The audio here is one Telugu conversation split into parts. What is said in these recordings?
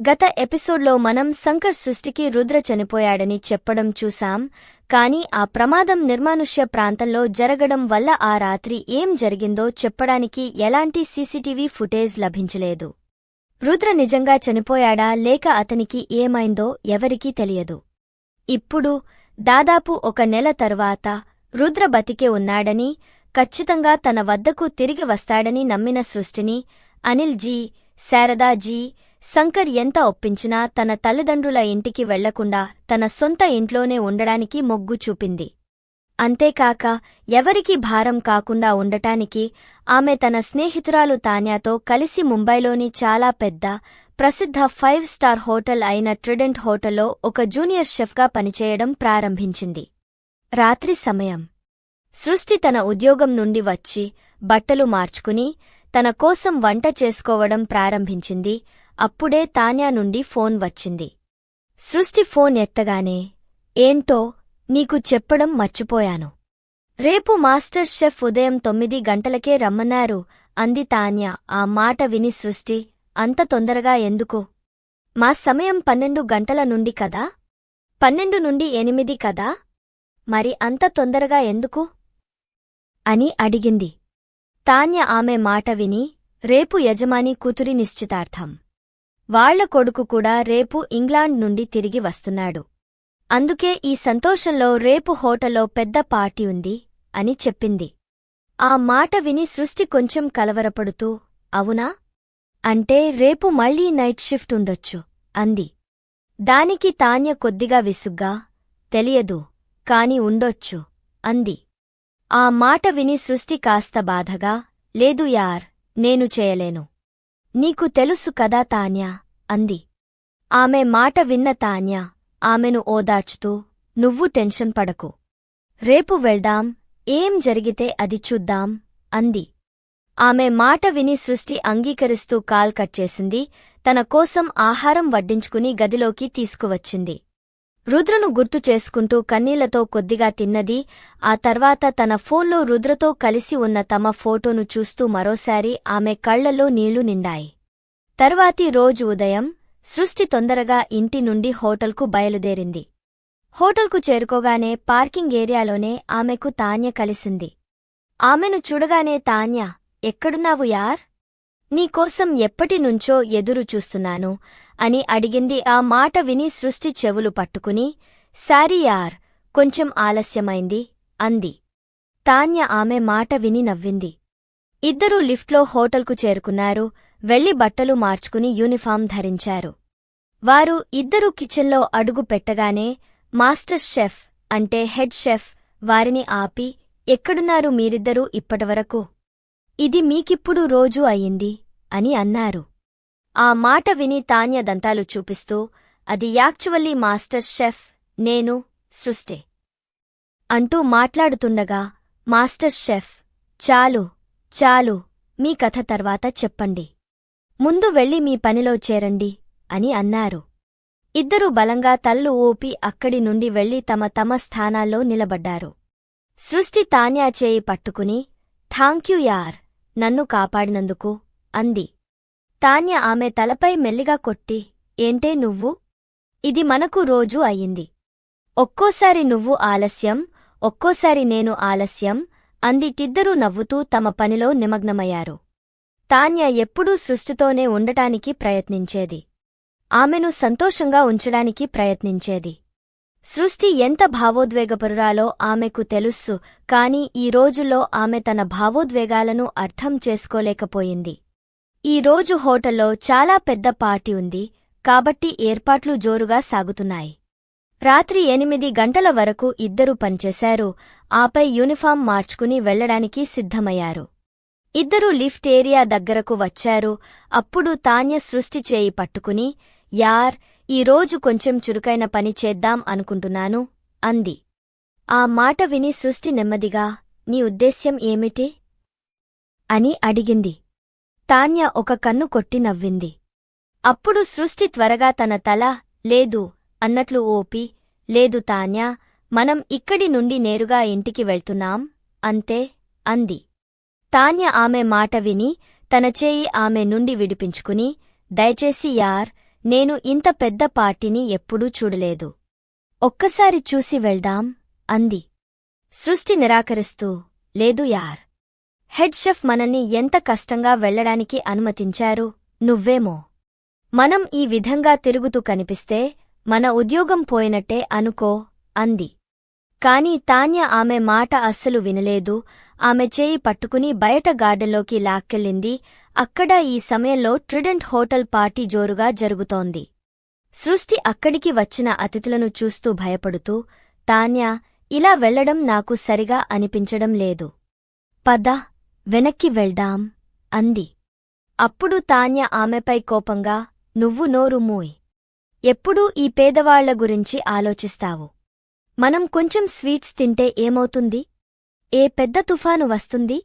గత ఎపిసోడ్లో మనం శంకర్ సృష్టికి రుద్ర చనిపోయాడని చెప్పడం చూశాం కాని ఆ ప్రమాదం నిర్మానుష్య ప్రాంతంలో జరగడం వల్ల ఆ రాత్రి ఏం జరిగిందో చెప్పడానికి ఎలాంటి సీసీటీవీ ఫుటేజ్ లభించలేదు. రుద్ర నిజంగా చనిపోయాడా లేక అతనికి ఏమైందో ఎవరికీ తెలియదు. ఇప్పుడు దాదాపు ఒక నెల తరువాత రుద్ర బతికే ఉన్నాడని ఖచ్చితంగా తన వద్దకు తిరిగి వస్తాడని నమ్మిన సృష్టిని అనిల్ జీ శారదా జీ శంకర్ ఎంత ఒప్పించినా తన తల్లిదండ్రుల ఇంటికి వెళ్ళకుండా తన సొంత ఇంట్లోనే ఉండడానికి మొగ్గు చూపింది. అంతేకాక ఎవరికీ భారం కాకుండా ఉండటానికి ఆమె తన స్నేహితురాలు తాన్యాతో కలిసి ముంబైలోని చాలా పెద్ద ప్రసిద్ధ ఫైవ్ స్టార్ హోటల్ అయిన ట్రిడెంట్ హోటల్లో ఒక జూనియర్ షెఫ్గా పనిచేయడం ప్రారంభించింది. రాత్రి సమయం. సృష్టి తన ఉద్యోగం నుండి వచ్చి బట్టలు మార్చుకుని తన కోసం వంట చేసుకోవడం ప్రారంభించింది. అప్పుడే తాన్యా నుండి ఫోన్ వచ్చింది. సృష్టి ఫోన్ ఎత్తగానే ఏంటో నీకు చెప్పడం మర్చిపోయాను. రేపు మాస్టర్ షెఫ్ ఉదయం తొమ్మిది గంటలకే రమ్మన్నారు అంది తాన్యా. ఆ మాట విని సృష్టి అంత తొందరగా ఎందుకు? మా సమయం పన్నెండు గంటల నుండి కదా? పన్నెండు నుండి ఎనిమిది కదా? మరి అంత తొందరగా ఎందుకు? అని అడిగింది. తాన్య ఆమె మాట విని రేపు యజమాని కూతురి నిశ్చితార్థం. వాళ్ళ కొడుకు కూడా రేపు ఇంగ్లాండ్ నుండి తిరిగి వస్తున్నాడు. అందుకే ఈ సంతోషంలో రేపు హోటల్లో పెద్ద పార్టీ ఉంది అని చెప్పింది. ఆ మాట విని సృష్టి కొంచెం కలవరపడుతూ అవునా? అంటే రేపు మళ్ళీ నైట్ షిఫ్ట్ ఉండొచ్చు అంది. దానికి తాన్య కొద్దిగా విసుగ్గా తెలియదు కాని ఉండొచ్చు అంది. ఆ మాట విని సృష్టి కాస్త బాధగా లేదు యార్ నేను చేయలేను. నీకు తెలుసు కదా తాన్యా? అంది. ఆమె మాట విన్న తాన్యా ఆమెను ఓదార్చుతూ నువ్వు టెన్షన్ పడకు. రేపు వెళ్దాం ఏం జరిగితే అది చూద్దాం అంది. ఆమె మాట విని సృష్టి అంగీకరిస్తూ కాల్ కట్ చేసింది తన కోసం ఆహారం వడ్డించుకుని గదిలోకి తీసుకువచ్చింది. రుద్రను గుర్తు చేసుకుంటూ కన్నీళ్ళతో కొద్దిగా తిన్నది. ఆ తర్వాత తన ఫోన్లో రుద్రతో కలిసి ఉన్న తమ ఫోటోను చూస్తూ మరోసారి ఆమె కళ్ళలో నీళ్ళు నిండాయి. తర్వాతి రోజు ఉదయం సృష్టి తొందరగా ఇంటి నుండి హోటల్కు బయలుదేరింది. హోటల్కు చేరుకోగానే పార్కింగ్ ఏరియాలోనే ఆమెకు తాన్య కలిసింది. ఆమెను చూడగానే తాన్య ఎక్కడున్నావు యార్? నీకోసం ఎప్పటినుంచో ఎదురు చూస్తున్నాను అని అడిగింది. ఆ మాట విని సృష్టి చెవులు పట్టుకుని సారీ యార్ కొంచెం ఆలస్యమైంది అంది. తాన్య ఆమె మాట విని నవ్వింది. ఇద్దరూ లిఫ్ట్లో హోటల్కు చేరుకున్నారు. వెళ్ళి బట్టలు మార్చుకుని యూనిఫాం ధరించారు. వారు ఇద్దరూ కిచెన్లో అడుగు పెట్టగానే మాస్టర్ షెఫ్ అంటే హెడ్ షెఫ్ వారిని ఆపి ఎక్కడున్నారు మీరిద్దరూ ఇప్పటివరకు? ఇది మీకిప్పుడు రోజూ అయింది అని అన్నారు. ఆ మాట విని తాన్య దంతాలు చూపిస్తూ అది యాక్చువల్లీ మాస్టర్ షెఫ్ నేను సృష్టి అంటూ మాట్లాడుతుండగా మాస్టర్ షెఫ్ చాలు చాలు మీ కథ తర్వాత చెప్పండి. ముందు వెళ్ళి మీ పనిలో చేరండి అని అన్నారు. ఇద్దరూ బలంగా తల్లు ఊపి అక్కడి నుండి వెళ్ళి తమ తమ స్థానాల్లో నిలబడ్డారు. సృష్టి తాన్యా చేయి పట్టుకుని థాంక్యూ యార్ నన్ను కాపాడినందుకు అంది. తాన్య ఆమె తలపై మెల్లిగా కొట్టి ఏంటే నువ్వు? ఇది మనకు రోజూ అయింది. ఒక్కోసారి నువ్వు ఆలస్యం ఒక్కోసారి నేను ఆలస్యం అందిటిద్దరూ నవ్వుతూ తమ పనిలో నిమగ్నమయ్యారు. తాన్య ఎప్పుడూ సృష్టితోనే ఉండటానికి ప్రయత్నించేది. ఆమెను సంతోషంగా ఉంచడానికి ప్రయత్నించేది. సృష్టి ఎంత భావోద్వేగపరురాలో ఆమెకు తెలుస్సు కాని ఈ రోజుల్లో ఆమె తన భావోద్వేగాలను అర్థం చేసుకోలేకపోయింది. ఈ రోజు హోటల్లో చాలా పెద్ద పార్టీ ఉంది కాబట్టి ఏర్పాట్లు జోరుగా సాగుతున్నాయి. రాత్రి ఎనిమిది గంటల వరకు ఇద్దరూ పనిచేశారు ఆపై యూనిఫాం మార్చుకుని వెళ్ళడానికి సిద్ధమయ్యారు. ఇద్దరూ లిఫ్ట్ ఏరియా దగ్గరకు వచ్చారు అప్పుడు తాన్య సృష్టి చేయి పట్టుకుని యార్ ఈ రోజు కొంచెం చురుకైన పని చేద్దాం అనుకుంటున్నాను అంది. ఆ మాట విని సృష్టి నెమ్మదిగా నీ ఉద్దేశ్యం ఏమిటి? అని అడిగింది. తాన్య ఒక కన్ను కొట్టి నవ్వింది. అప్పుడు సృష్టి త్వరగా తన తల లేదు అన్నట్లు ఓపి లేదు తాన్యా మనం ఇక్కడి నుండి నేరుగా ఇంటికి వెళ్తున్నాం అంతే అంది. తాన్య ఆమె మాట విని తన చేయి ఆమె నుండి విడిపించుకుని దయచేసి యార్ నేను ఇంత పెద్ద పార్టీని ఎప్పుడూ చూడలేదు. ఒక్కసారి చూసి వెళ్దాం అంది. సృష్టి నిరాకరిస్తూ లేదు యార్. హెడ్ షెఫ్ మనల్ని ఎంత కష్టంగా వెళ్ళడానికి అనుమతించారు నువ్వేమో. మనం ఈ విధంగా తిరుగుతూ కనిపిస్తే మన ఉద్యోగం పోయినట్టే అనుకో అంది. కాని తాన్య ఆమె మాట అస్సలు వినలేదు ఆమె చేయి పట్టుకుని బయట గార్డెన్లోకి లాక్కెళ్ళింది అక్కడ ఈ సమయంలో ట్రిడెంట్ హోటల్ పార్టీ జోరుగా జరుగుతోంది. సృష్టి అక్కడికి వచ్చిన అతిథులను చూస్తూ భయపడుతూ తాన్య ఇలా వెళ్ళడం నాకు సరిగా అనిపించడం లేదు. పద వెనక్కి వెళ్దాం అంది. అప్పుడు తాన్య ఆమెపై కోపంగా నువ్వు నోరు మూయ్. ఎప్పుడూ ఈ పేదవాళ్ళ గురించి ఆలోచిస్తావు. మనం కొంచెం స్వీట్స్ తింటే ఏమవుతుంది? ఏ పెద్ద తుఫాను వస్తుంది?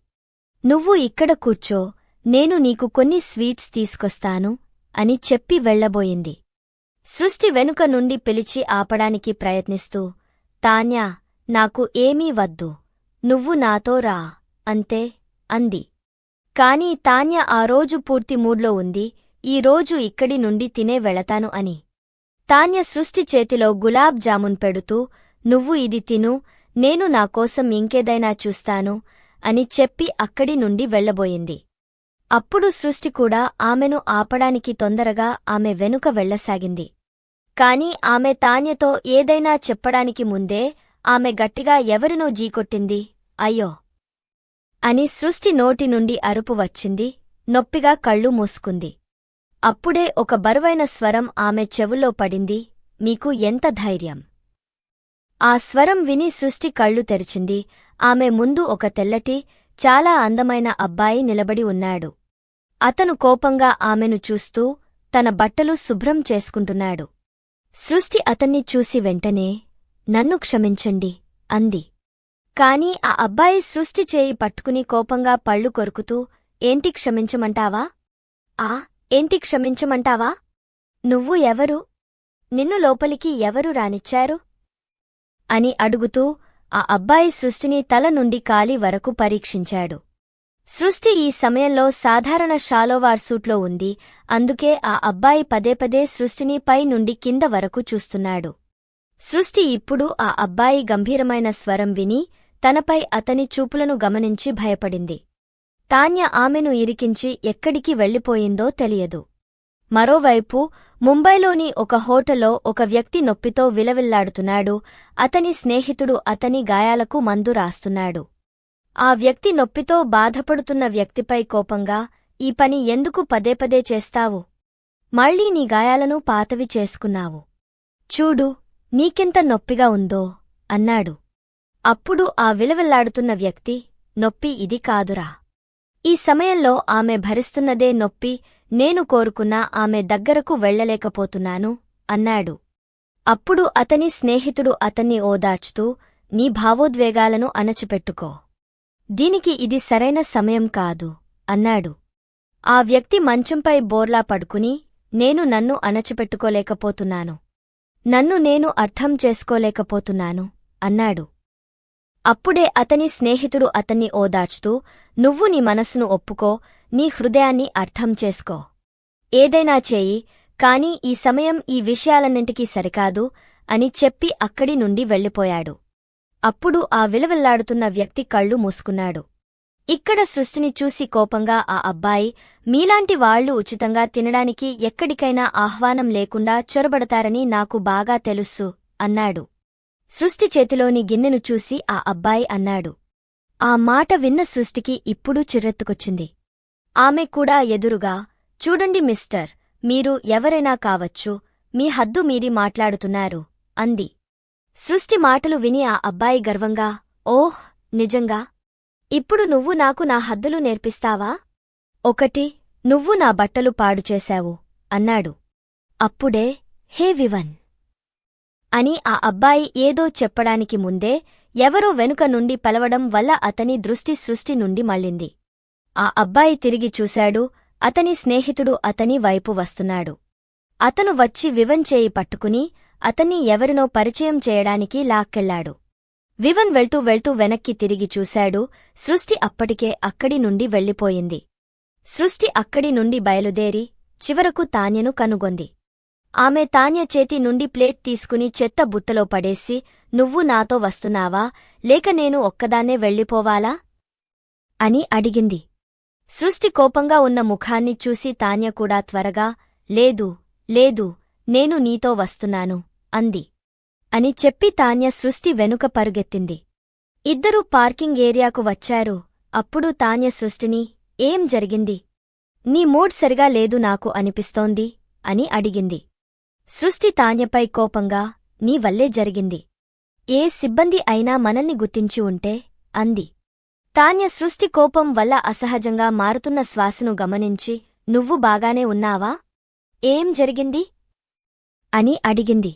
నువ్వు ఇక్కడ కూర్చో నేను నీకు కొన్ని స్వీట్స్ తీసుకొస్తాను అని చెప్పి వెళ్ళబోయింది సృష్టి వెనుక నుండి పిలిచి ఆపడానికి ప్రయత్నిస్తూ తాన్యా నాకు ఏమీ వద్దు నువ్వు నాతో రా అంతే అంది. కాని తాన్య ఆ రోజు పూర్తి మూడ్లో ఉంది ఈ రోజు ఇక్కడి నుండి తినే వెళతాను అని. తాన్య సృష్టి చేతిలో గులాబ్ జామున్ పెడుతూ నువ్వు ఇది తిను నేను నాకోసం ఇంకేదైనా చూస్తాను అని చెప్పి అక్కడి నుండి వెళ్ళబోయింది అప్పుడు సృష్టి కూడా ఆమెను ఆపడానికి తొందరగా ఆమె వెనుక వెళ్ళసాగింది కాని ఆమె తాన్యతో ఏదైనా చెప్పడానికి ముందే ఆమె గట్టిగా ఎవరినో జీకొట్టింది అయ్యో అని సృష్టి నోటి నుండి అరుపు వచ్చింది నొప్పిగా కళ్ళు మూసుకుంది. అప్పుడే ఒక బరువైన స్వరం ఆమె చెవుల్లో పడింది మీకు ఎంత ధైర్యం ఆ స్వరం విని సృష్టి కళ్ళు తెరిచింది ఆమె ముందు ఒక తెల్లటి చాలా అందమైన అబ్బాయి నిలబడి ఉన్నాడు. అతను కోపంగా ఆమెను చూస్తూ తన బట్టలు శుభ్రం చేసుకుంటున్నాడు. సృష్టి అతన్ని చూసి వెంటనే నన్ను క్షమించండి అంది. కాని ఆ అబ్బాయి సృష్టి చేయి పట్టుకుని కోపంగా పళ్ళు కొరుకుతూ ఏంటి క్షమించమంటావా? ఆ ఏంటి క్షమించమంటావా? నువ్వు ఎవరు? నిన్ను లోపలికి ఎవరు రానిచ్చారు అని అడుగుతూ ఆ అబ్బాయి సృష్టిని తల నుండి కాలి వరకు పరీక్షించాడు. సృష్టి ఈ సమయంలో సాధారణ షాలోవార్ సూట్లో ఉంది. అందుకే ఆ అబ్బాయి పదే పదే సృష్టిని పై నుండి కింద వరకు చూస్తున్నాడు. సృష్టి ఇప్పుడు ఆ అబ్బాయి గంభీరమైన స్వరం విని తనపై అతని చూపులను గమనించి భయపడింది. తాన్య ఆమెను ఇరికించి ఎక్కడికి వెళ్ళిపోయిందో తెలియదు. మరోవైపు ముంబైలోని ఒక హోటల్లో ఒక వ్యక్తి నొప్పితో విలవిల్లాడుతున్నాడు. అతని స్నేహితుడు అతని గాయాలకు మందు రాస్తున్నాడు. ఆ వ్యక్తి నొప్పితో బాధపడుతున్న వ్యక్తిపై కోపంగా ఈ పని ఎందుకు పదే పదే చేస్తావు? మళ్ళీ నీ గాయాలను పాతవి చేసుకున్నావు. చూడు నీకెంత నొప్పిగా ఉందో అన్నాడు. అప్పుడు ఆ విలవిల్లాడుతున్న వ్యక్తి నొప్పి ఇది కాదురా. ఈ సమయంలో ఆమె భరిస్తున్నదే నొప్పి నేను కోరుకున్నా ఆమె దగ్గరకు వెళ్ళలేకపోతున్నాను అన్నాడు. అప్పుడు అతని స్నేహితుడు అతన్ని ఓదార్చుతూ నీ భావోద్వేగాలను అణచిపెట్టుకో. దీనికి ఇది సరైన సమయం కాదు అన్నాడు. ఆ వ్యక్తి మంచంపై బోర్లా పడుకుని నేను నన్ను అణచిపెట్టుకోలేకపోతున్నాను. నన్ను నేను అర్థం చేసుకోలేకపోతున్నాను అన్నాడు. అప్పుడే అతని స్నేహితుడు అతన్ని ఓదార్చుతూ నువ్వు నీ మనసును ఒప్పుకో నీ హృదయాన్ని అర్థం చేసుకో. ఏదైనా చేయి కాని ఈ సమయం ఈ విషయాలన్నింటికీ సరికాదు అని చెప్పి అక్కడి నుండి వెళ్ళిపోయాడు. అప్పుడు ఆ విలవిల్లాడుతున్న వ్యక్తి కళ్ళు మూసుకున్నాడు. ఇక్కడ సృష్టిని చూసి కోపంగా ఆ అబ్బాయి మీలాంటి వాళ్ళు ఉచితంగా తినడానికి ఎక్కడికైనా ఆహ్వానం లేకుండా చొరబడతారని నాకు బాగా తెలుస్సు అన్నాడు. సృష్టి చేతిలోని గిన్నెను చూసి ఆ అబ్బాయి అన్నాడు. ఆ మాట విన్న సృష్టికి ఇప్పుడు చిర్రెత్తుకొచ్చింది. ఆమె కూడా ఎదురుగా చూడండి మిస్టర్ మీరు ఎవరైనా కావచ్చు మీ హద్దు మీరి మాట్లాడుతున్నారు అంది. సృష్టి మాటలు విని ఆ అబ్బాయి గర్వంగా ఓహ్ నిజంగా? ఇప్పుడు నువ్వు నాకు నా హద్దులు నేర్పిస్తావా? ఒకటి నువ్వు నా బట్టలు పాడుచేశావు అన్నాడు. అప్పుడే హే వివన్! అని ఆ అబ్బాయి ఏదో చెప్పడానికి ముందే ఎవరో వెనుక నుండి పలవడం వల్ల అతని దృష్టి సృష్టి నుండి మళ్ళింది. ఆ అబ్బాయి తిరిగి చూశాడు అతని స్నేహితుడు అతని వైపు వస్తున్నాడు. అతను వచ్చి వివన్ చేయి పట్టుకుని అతన్ని ఎవరినో పరిచయం చేయడానికి లాక్కెళ్ళాడు వివన్ వెళ్తూ వెళ్తూ వెనక్కి తిరిగి చూశాడు. సృష్టి అప్పటికే అక్కడి నుండి వెళ్ళిపోయింది. సృష్టి అక్కడి నుండి బయలుదేరి చివరకు తాన్యను కనుగొంది. ఆమె తాన్య చేతి నుండి ప్లేట్ తీసుకుని చెత్త బుట్టలో పడేసి నువ్వు నాతో వస్తున్నావా? లేక నేను ఒక్కదాన్నే వెళ్ళిపోవాలా అని అడిగింది. సృష్టి కోపంగా ఉన్న ముఖాన్ని చూసి తాన్య కూడా త్వరగా లేదు లేదు నేను నీతో వస్తున్నాను. అంది. అని చెప్పి తాన్య సృష్టి వెనుక పరుగెత్తింది. ఇద్దరూ పార్కింగ్ ఏరియాకు వచ్చారు. అప్పుడు తాన్య సృష్టిని ఏం జరిగింది? నీ మూడ్ సరిగా లేదు నాకు అనిపిస్తోంది అని అడిగింది. సృష్టి తాన్యపై కోపంగా నీ వల్లే జరిగింది. ఏ సిబ్బంది అయినా మనల్ని గుర్తించి ఉంటే అంది. తాన్య సృష్టి కోపం వల్ల అసహజంగా మారుతున్న శ్వాసను గమనించి నువ్వు బాగానే ఉన్నావా? ఏం జరిగింది? అని అడిగింది.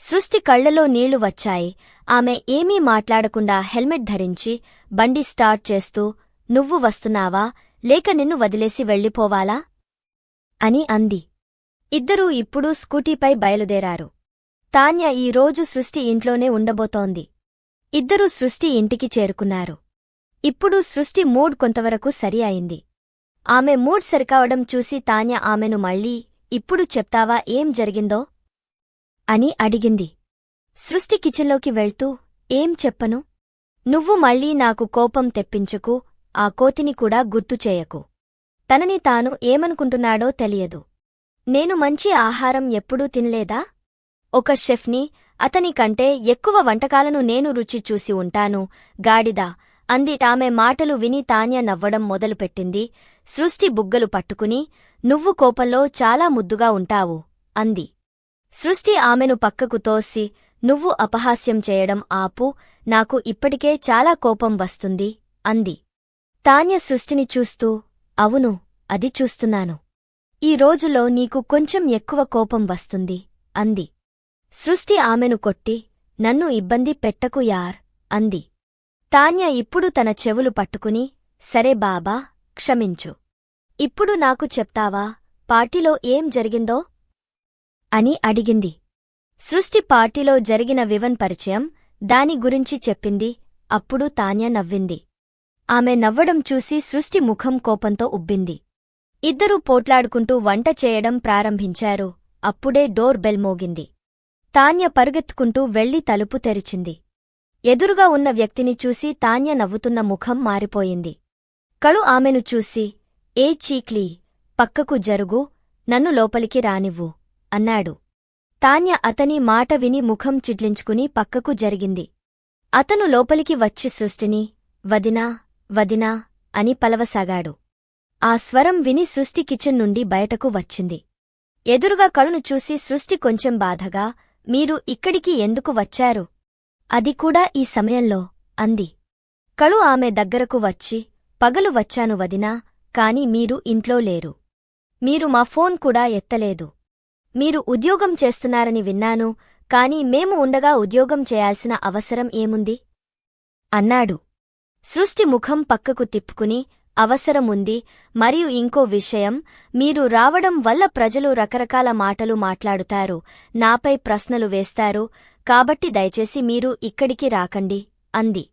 సృష్టి కళ్ళలో నీళ్ళు వచ్చాయి. ఆమె ఏమీ మాట్లాడకుండా హెల్మెట్ ధరించి బండి స్టార్ట్ చేస్తూ నువ్వు వస్తున్నావా? లేక నిన్ను వదిలేసి వెళ్ళిపోవాలా? అని అంది. ఇద్దరూ ఇప్పుడు స్కూటీపై బయలుదేరారు. తాన్య ఈ రోజు సృష్టి ఇంట్లోనే ఉండబోతోంది. ఇద్దరూ సృష్టి ఇంటికి చేరుకున్నారు. ఇప్పుడు సృష్టి మూడ్ కొంతవరకు సరి అయింది. ఆమె మూడ్ సరికావడం చూసి తాన్య ఆమెను మళ్ళీ ఇప్పుడు చెప్తావా ఏం జరిగిందో? అని అడిగింది. సృష్టి కిచెన్లోకి వెళ్తూ ఏం చెప్పను? నువ్వు మళ్ళీ నాకు కోపం తెప్పించుకు ఆ కోతిని కూడా గుర్తుచేయకు తనని తాను ఏమనుకుంటున్నాడో తెలియదు. నేను మంచి ఆహారం ఎప్పుడూ తినలేదా? ఒక షెఫ్ని అతని కంటే ఎక్కువ వంటకాలను నేను రుచి చూసి ఉంటాను. గాడిద అంది ఆమె మాటలు విని తాన్య నవ్వడం మొదలుపెట్టింది. సృష్టి బుగ్గలు పట్టుకుని నువ్వు కోపంలో చాలా ముద్దుగా ఉంటావు అంది. సృష్టి ఆమెను పక్కకు తోసి నువ్వు అపహాస్యం చేయడం ఆపు నాకు ఇప్పటికే చాలా కోపం వస్తుంది అంది. తాన్య సృష్టిని చూస్తూ అవును అది చూస్తున్నాను. ఈ రోజులో నీకు కొంచెం ఎక్కువ కోపం వస్తుంది అంది. సృష్టి ఆమెను కొట్టి నన్ను ఇబ్బంది పెట్టకు యార్ అంది. తాన్య ఇప్పుడు తన చెవులు పట్టుకుని సరే బాబా క్షమించు. ఇప్పుడు నాకు చెప్తావా పార్టీలో ఏం జరిగిందో? అని అడిగింది. సృష్టి పార్టీలో జరిగిన వివన్ పరిచయం దాని గురించి చెప్పింది. అప్పుడు తాన్య నవ్వింది. ఆమె నవ్వడం చూసి సృష్టి ముఖం కోపంతో ఉబ్బింది. ఇద్దరూ పోట్లాడుకుంటూ వంట చేయడం ప్రారంభించారు. అప్పుడే డోర్ బెల్ మోగింది. తాన్య పరుగెత్తుకుంటూ వెళ్ళి తలుపు తెరిచింది. ఎదురుగా ఉన్న వ్యక్తిని చూసి తాన్య నవ్వుతున్న ముఖం మారిపోయింది. కళు ఆమెను చూసి ఏ చీక్లీ పక్కకు జరుగు నన్ను లోపలికి రానివ్వు. అన్నాడు. తాన్య అతని మాట విని ముఖం చిడ్లించుకుని పక్కకు జరిగింది. అతను లోపలికి వచ్చి సృష్టిని వదినా వదినా అని పలవసాగాడు. ఆ స్వరం విని సృష్టి కిచెన్ నుండి బయటకు వచ్చింది. ఎదురుగా కళను చూసి సృష్టి కొంచెం బాధగా మీరు ఇక్కడికి ఎందుకు వచ్చారు? అది కూడా ఈ సమయంలో అంది. కళు ఆమె దగ్గరకు వచ్చి పగలు వచ్చాను వదినా కాని మీరు ఇంట్లో లేరు. మీరు మా ఫోన్ కూడా ఎత్తలేదు. మీరు ఉద్యోగం చేస్తున్నారని విన్నాను కాని మేము ఉండగా ఉద్యోగం చేయాల్సిన అవసరం ఏముంది? అన్నాడు. సృష్టి ముఖం పక్కకు తిప్పుకుని అవసరముంది మరియు ఇంకో విషయం మీరు రావడం వల్ల ప్రజలు రకరకాల మాటలు మాట్లాడుతారు నాపై ప్రశ్నలు వేస్తారు కాబట్టి దయచేసి మీరు ఇక్కడికి రాకండి అంది.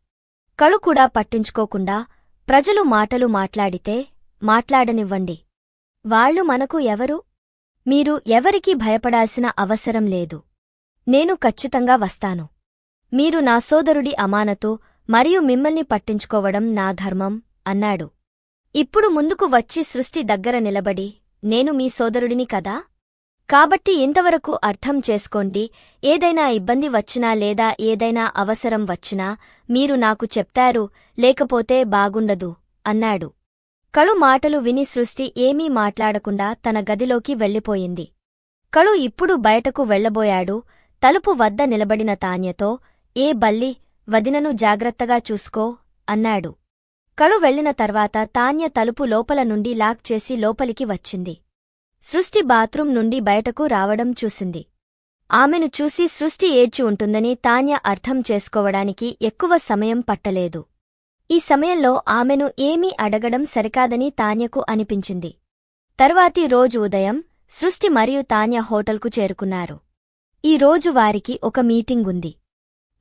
కళు కూడా పట్టించుకోకుండా ప్రజలు మాటలు మాట్లాడితే మాట్లాడనివ్వండి. వాళ్ళు మనకు ఎవరు? మీరు ఎవరికీ భయపడాల్సిన అవసరం లేదు. నేను ఖచ్చితంగా వస్తాను. మీరు నా సోదరుడి అమానతు మరియు మిమ్మల్ని పట్టించుకోవడం నా ధర్మం అన్నాడు. ఇప్పుడు ముందుకు వచ్చి సృష్టి దగ్గర నిలబడి నేను మీ సోదరుడిని కదా? కాబట్టి ఇంతవరకు అర్థం చేసుకోండి ఏదైనా ఇబ్బంది వచ్చినా లేదా ఏదైనా అవసరం వచ్చినా మీరు నాకు చెప్తారు లేకపోతే బాగుండదు అన్నాడు. కళు మాటలు విని సృష్టి ఏమీ మాట్లాడకుండా తన గదిలోకి వెళ్ళిపోయింది. కళు ఇప్పుడు బయటకు వెళ్ళబోయాడు తలుపు వద్ద నిలబడిన తాన్యతో ఏ బల్లి వదినను జాగ్రత్తగా చూసుకో అన్నాడు. కళు వెళ్ళిన తర్వాత తాన్య తలుపు లోపల నుండి లాక్ చేసి లోపలికి వచ్చింది. సృష్టి బాత్రూం నుండి బయటకు రావడం చూసింది. ఆమెను చూసి సృష్టి ఏడ్చి ఉంటుందని తాన్య అర్థం చేసుకోవడానికి ఎక్కువ సమయం పట్టలేదు. ఈ సమయంలో ఆమెను ఏమీ అడగడం సరికాదని తాన్యకు అనిపించింది. తర్వాతి రోజు ఉదయం సృష్టి మరియు తాన్య హోటల్కు చేరుకున్నారు. ఈ రోజు వారికి ఒక మీటింగ్ ఉంది.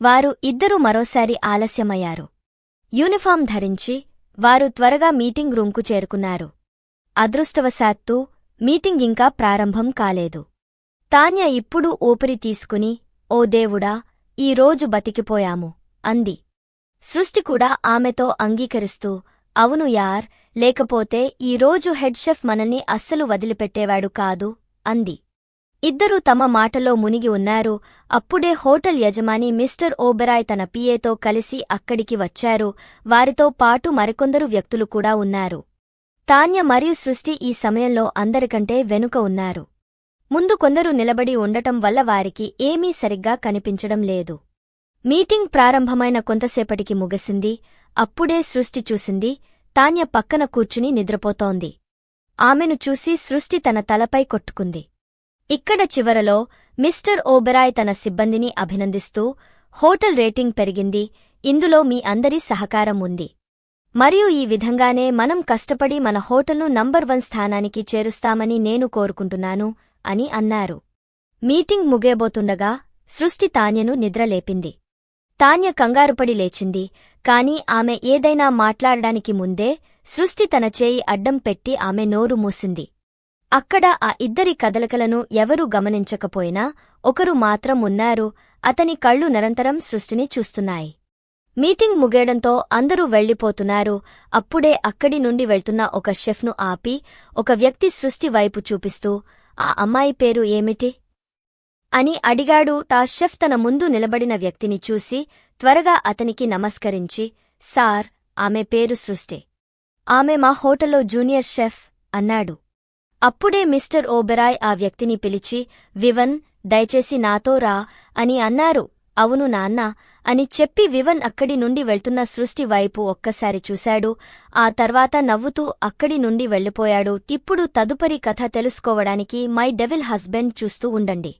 వారు ఇద్దరూ మరోసారి ఆలస్యమయ్యారు. యూనిఫాం ధరించి వారు త్వరగా మీటింగ్ రూంకు చేరుకున్నారు. అదృష్టవశాత్తు మీటింగ్ ఇంకా ప్రారంభం కాలేదు. తాన్య ఇప్పుడు ఊపిరి తీసుకుని ఓ దేవుడా ఈ రోజు బతికిపోయాము అంది. సృష్టి కూడా ఆమెతో అంగీకరిస్తూ అవును యార్ లేకపోతే ఈ రోజు హెడ్ షెఫ్ మనల్ని అస్సలు వదిలిపెట్టేవాడు కాదు అంది. ఇద్దరూ తమ మాటలో మునిగి ఉన్నారు. అప్పుడే హోటల్ యజమాని మిస్టర్ ఓబెరాయ్ తన పిఏతో కలిసి అక్కడికి వచ్చారు. వారితో పాటు మరికొందరు వ్యక్తులు కూడా ఉన్నారు. తాన్య మరియు సృష్టి ఈ సమయంలో అందరికంటే వెనుక ఉన్నారు. ముందు కొందరు నిలబడి ఉండటం వల్ల వారికి ఏమీ సరిగ్గా కనిపించడం లేదు. మీటింగ్ ప్రారంభమైన కొంతసేపటికి ముగిసింది. అప్పుడే సృష్టి చూసింది. తాన్య పక్కన కూర్చుని నిద్రపోతోంది. ఆమెను చూసి సృష్టి తన తలపై కొట్టుకుంది. ఇక్కడ చివరలో మిస్టర్ ఓబెరాయ్ తన సిబ్బందిని అభినందిస్తూ హోటల్ రేటింగ్ పెరిగింది. ఇందులో మీ అందరి సహకారం ఉంది. మరియు ఈ విధంగానే మనం కష్టపడి మన హోటల్ను నంబర్ వన్ స్థానానికి చేరుస్తామని నేను కోరుకుంటున్నాను అని అన్నారు. మీటింగ్ ముగేబోతుండగా సృష్టి తాన్యను నిద్రలేపింది. తాన్య కంగారుపడి లేచింది. కాని ఆమె ఏదైనా మాట్లాడడానికి ముందే సృష్టి తన చేయి అడ్డం పెట్టి ఆమె నోరు మూసింది. అక్కడ ఆ ఇద్దరి కదలికలను ఎవరూ గమనించకపోయినా ఒకరు మాత్రం ఉన్నారు అతని కళ్ళు నిరంతరం సృష్టిని చూస్తున్నాయి. మీటింగ్ ముగేయడంతో అందరూ వెళ్ళిపోతున్నారు అప్పుడే అక్కడి నుండి వెళ్తున్న ఒక షెఫ్ను ఆపి ఒక వ్యక్తి సృష్టి వైపు చూపిస్తూ ఆ అమ్మాయి పేరు ఏమిటి? అని అడిగాడు టా షెఫ్ తన ముందు నిలబడిన వ్యక్తిని చూసి త్వరగా అతనికి నమస్కరించి సార్ ఆమె పేరు సృష్టి. ఆమె మా హోటల్లో జూనియర్ షెఫ్ అన్నాడు. అప్పుడే మిస్టర్ ఓబెరాయ్ ఆ వ్యక్తిని పిలిచి వివన్ దయచేసి నాతో రా అని అన్నారు. అవును నాన్న అని చెప్పి వివన్ అక్కడి నుండి వెళ్తున్న సృష్టి వైపు ఒక్కసారి చూశాడు. ఆ తర్వాత నవ్వుతూ అక్కడి నుండి వెళ్ళిపోయాడు. ఇప్పుడు తదుపరి కథ తెలుసుకోవడానికి మై డెవిల్ హస్బెండ్ చూస్తూ ఉండండి.